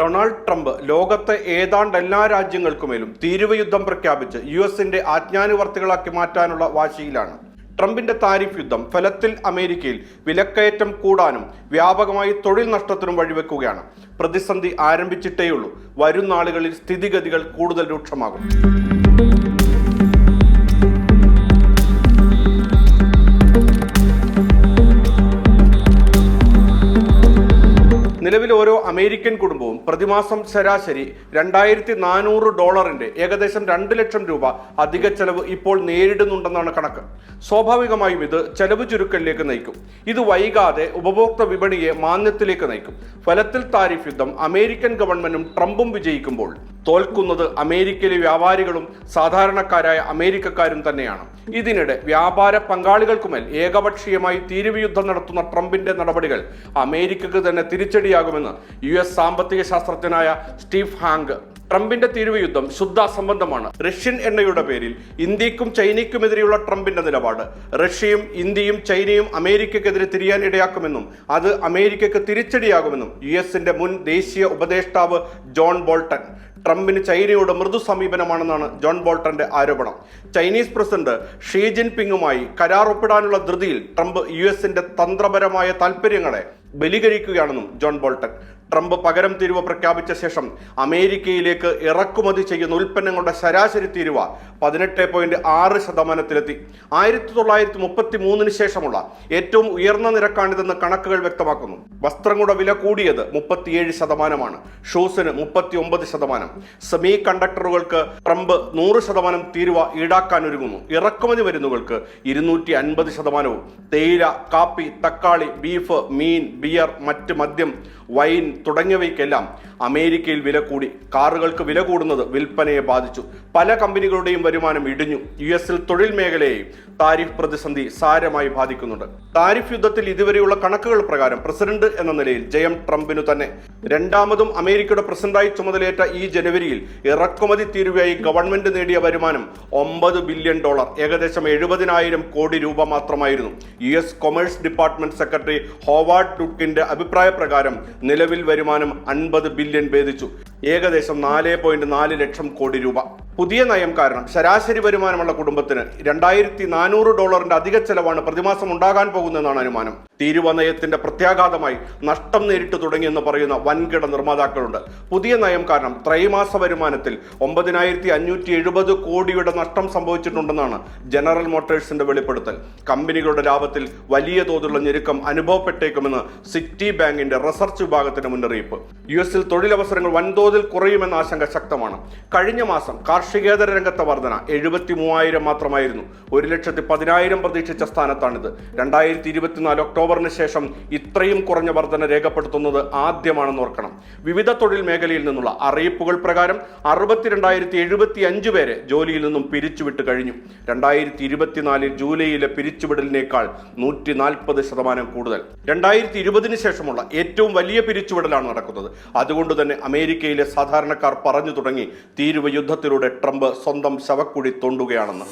Donald Trump ലോകത്തെ ഏതാണ്ട് എല്ലാ രാജ്യങ്ങൾക്കുമേലും തീരുവ യുദ്ധം പ്രഖ്യാപിച്ച് യു എസിന്റെ ആജ്ഞാനുവർത്തികളാക്കി മാറ്റാനുള്ള വാശിയിലാണ്. ട്രംപിന്റെ താരിഫ് യുദ്ധം ഫലത്തിൽ അമേരിക്കയിൽ വിലക്കയറ്റം കൂടാനും വ്യാപകമായി തൊഴിൽ നഷ്ടത്തിനും വഴിവെക്കുകയാണ്. പ്രതിസന്ധി ആരംഭിച്ചിട്ടേയുള്ളൂ. വരും നാളുകളിൽ സ്ഥിതിഗതികൾ കൂടുതൽ രൂക്ഷമാകും. നിലവിൽ ഓരോ അമേരിക്കൻ കുടുംബവും പ്രതിമാസം ശരാശരി രണ്ടായിരത്തി നാനൂറ് ഡോളറിന്റെ ഏകദേശം രണ്ട് ലക്ഷം രൂപ അധിക ചെലവ് ഇപ്പോൾ നേരിടുന്നുണ്ടെന്നാണ് കണക്ക്. സ്വാഭാവികമായും ഇത് ചെലവ് ചുരുക്കലിലേക്ക് നയിക്കും. ഇത് വൈകാതെ ഉപഭോക്തൃ വിപണിയെ മാന്യത്തിലേക്ക് നയിക്കും. ഫലത്തിൽ താരിഫ് യുദ്ധം അമേരിക്കൻ ഗവൺമെന്റും ട്രംപും വിജയിക്കുമ്പോൾ തോൽക്കുന്നത് അമേരിക്കയിലെ വ്യാപാരികളും സാധാരണക്കാരായ അമേരിക്കക്കാരും തന്നെയാണ്. ഇതിനിടെ വ്യാപാര പങ്കാളികൾക്കുമേൽ ഏകപക്ഷീയമായി തീരുവയുദ്ധം നടത്തുന്ന ട്രംപിന്റെ നടപടികൾ അമേരിക്കക്ക് തന്നെ തിരിച്ചടിയാകുമെന്ന് യു എസ് സാമ്പത്തിക ശാസ്ത്രജ്ഞനായ സ്റ്റീവ് ഹാങ്ക്. ട്രംപിന്റെ തീരുവ യുദ്ധം ശുദ്ധ അസംബന്ധമാണ് റഷ്യൻ എണ്ണയുടെ പേരിൽ ഇന്ത്യക്കും ചൈനയ്ക്കുമെതിരെയുള്ള ട്രംപിന്റെ നിലപാട് റഷ്യയും ഇന്ത്യയും ചൈനയും അമേരിക്കക്കെതിരെ തിരിയാൻ ഇടയാക്കുമെന്നും അത് അമേരിക്കക്ക് തിരിച്ചടിയാകുമെന്നും യു എസിന്റെ മുൻ ദേശീയ ഉപദേഷ്ടാവ് ജോൺ ബോൾട്ടൺ ട്രംപിന് ചൈനയോട് മൃദു സമീപനമാണെന്നാണ് ജോൺ ബോൾട്ടന്റെ ആരോപണം. ചൈനീസ് പ്രസിഡന്റ് ഷീ ജിൻപിങ്ങുമായി കരാർ ഒപ്പിടാനുള്ള ധൃതിയിൽ ട്രംപ് യു എസിന്റെ തന്ത്രപരമായ താൽപ്പര്യങ്ങളെ ബലികരിക്കുകയാണെന്നും ജോൺ ബോൾട്ടൺ. ട്രംപ് പകരം തീരുവ പ്രഖ്യാപിച്ച ശേഷം അമേരിക്കയിലേക്ക് ഇറക്കുമതി ചെയ്യുന്ന ഉൽപ്പന്നങ്ങളുടെ ശരാശരി തീരുവ പതിനെട്ട് പോയിന്റ് ആറ് ശതമാനത്തിലെത്തി. ആയിരത്തി തൊള്ളായിരത്തി മുപ്പത്തി മൂന്നിന് ശേഷമുള്ള ഏറ്റവും ഉയർന്ന നിരക്കാണിതെന്ന് കണക്കുകൾ വ്യക്തമാക്കുന്നു. വസ്ത്രങ്ങളുടെ വില കൂടിയത് മുപ്പത്തിയേഴ് ശതമാനമാണ്. ഷൂസിന് മുപ്പത്തി ഒമ്പത് ശതമാനം. സെമി കണ്ടക്ടറുകൾക്ക് ട്രംപ് നൂറ് ശതമാനം തീരുവ ഈടാക്കാൻ ഒരുങ്ങുന്നു ഇറക്കുമതി മരുന്നുകൾക്ക് ഇരുന്നൂറ്റി അൻപത് ശതമാനവും. തേയില കാപ്പി തക്കാളി ബീഫ് മീൻ ബിയർ മറ്റ് മദ്യം വൈൻ തുടങ്ങിയവയ്ക്കെല്ലാം അമേരിക്കയിൽ വില കൂടി. കാറുകൾക്ക് വില കൂടുന്നത് വിൽപ്പനയെ ബാധിച്ചു. പല കമ്പനികളുടെയും വരുമാനം ഇടിഞ്ഞു. യു എസിൽ തൊഴിൽ മേഖലയെ താരിഫ് പ്രതിസന്ധി സാരമായി ബാധിക്കുന്നുണ്ട്. താരിഫ് യുദ്ധത്തിൽ ഇതുവരെയുള്ള കണക്കുകൾ പ്രകാരം പ്രസിഡന്റ് എന്ന നിലയിൽ ജയം ട്രംപിനു തന്നെ. രണ്ടാമതും അമേരിക്കയുടെ പ്രസിഡന്റായി ചുമതലയേറ്റ ഈ ജനുവരിയിൽ ഇറക്കുമതി തീരുവയായി ഗവൺമെന്റ് നേടിയ വരുമാനം ഒമ്പത് ബില്യൺ ഡോളർ ഏകദേശം എഴുപതിനായിരം കോടി രൂപ മാത്രമായിരുന്നു. U S commerce department secretary Howard ഡുക്കിന്റെ അഭിപ്രായ പ്രകാരം നിലവിൽ വരുമാനം അൻപത് ബില്യൺ ഭേദിച്ചു. ഏകദേശം നാല് പോയിന്റ് നാല് ലക്ഷം കോടി രൂപ. പുതിയ നയം കാരണം ശരാശരി വരുമാനമുള്ള കുടുംബത്തിന് രണ്ടായിരത്തി നാനൂറ് ഡോളറിന്റെ അധിക ചെലവാണ് പ്രതിമാസം ഉണ്ടാകാൻ പോകുന്നതെന്നാണ് അനുമാനം. തീരുവ നയത്തിന്റെ പ്രത്യാഘാതമായി നഷ്ടം നേരിട്ട് തുടങ്ങിയെന്ന് പറയുന്ന വൻകിട നിർമ്മാതാക്കളുണ്ട്. പുതിയ നയം കാരണം ത്രൈമാസ വരുമാനത്തിൽ ഒമ്പതിനായിരത്തി അഞ്ഞൂറ്റി എഴുപത് കോടിയുടെ നഷ്ടം സംഭവിച്ചിട്ടുണ്ടെന്നാണ് ജനറൽ മോട്ടേഴ്സിന്റെ വെളിപ്പെടുത്തൽ. കമ്പനികളുടെ ലാഭത്തിൽ വലിയ തോതിലുള്ള ഞെരുക്കം അനുഭവപ്പെട്ടേക്കുമെന്ന് സിറ്റി ബാങ്കിന്റെ റിസർച്ച് വിഭാഗത്തിന്റെ മുന്നറിയിപ്പ്. യു എസിൽ തൊഴിലവസരങ്ങൾ വൻതോതിൽ കുറയുമെന്ന ആശങ്ക ശക്തമാണ്. കഴിഞ്ഞ മാസം കാർഷികേതര രംഗത്തെ വർധന എഴുപത്തി മൂവായിരം മാത്രമായിരുന്നു. ഒരു ലക്ഷത്തി പതിനായിരം പ്രതീക്ഷിച്ച സ്ഥാനത്താണിത്. രണ്ടായിരത്തി ഇരുപത്തിനാല് ഒക്ടോബറിന് ശേഷം ഇത്രയും കുറഞ്ഞ വർധന രേഖപ്പെടുത്തുന്നത് ആദ്യമാണെന്ന് ഓർക്കണം. വിവിധ തൊഴിൽ മേഖലയിൽ നിന്നുള്ള അറിയിപ്പുകൾ പ്രകാരം അറുപത്തിരണ്ടായിരത്തി എഴുപത്തി അഞ്ച് പേരെ ജോലിയിൽ നിന്നും പിരിച്ചുവിട്ട് കഴിഞ്ഞു. രണ്ടായിരത്തി ഇരുപത്തിനാലിൽ ജൂലൈയിലെ പിരിച്ചുവിടലിനേക്കാൾ നൂറ്റി നാൽപ്പത് ശതമാനം കൂടുതൽ. രണ്ടായിരത്തി ഇരുപതിന് ശേഷമുള്ള ഏറ്റവും വലിയ പിരിച്ചുവിടലാണ് നടക്കുന്നത്. അതുകൊണ്ട് തന്നെ അമേരിക്കയിലെ സാധാരണക്കാർ പറഞ്ഞു തുടങ്ങി. തീരുവ യുദ്ധത്തിലൂടെ ട്രംപ് സ്വന്തം ശവക്കുഴി തോണ്ടുകയാണെന്ന്.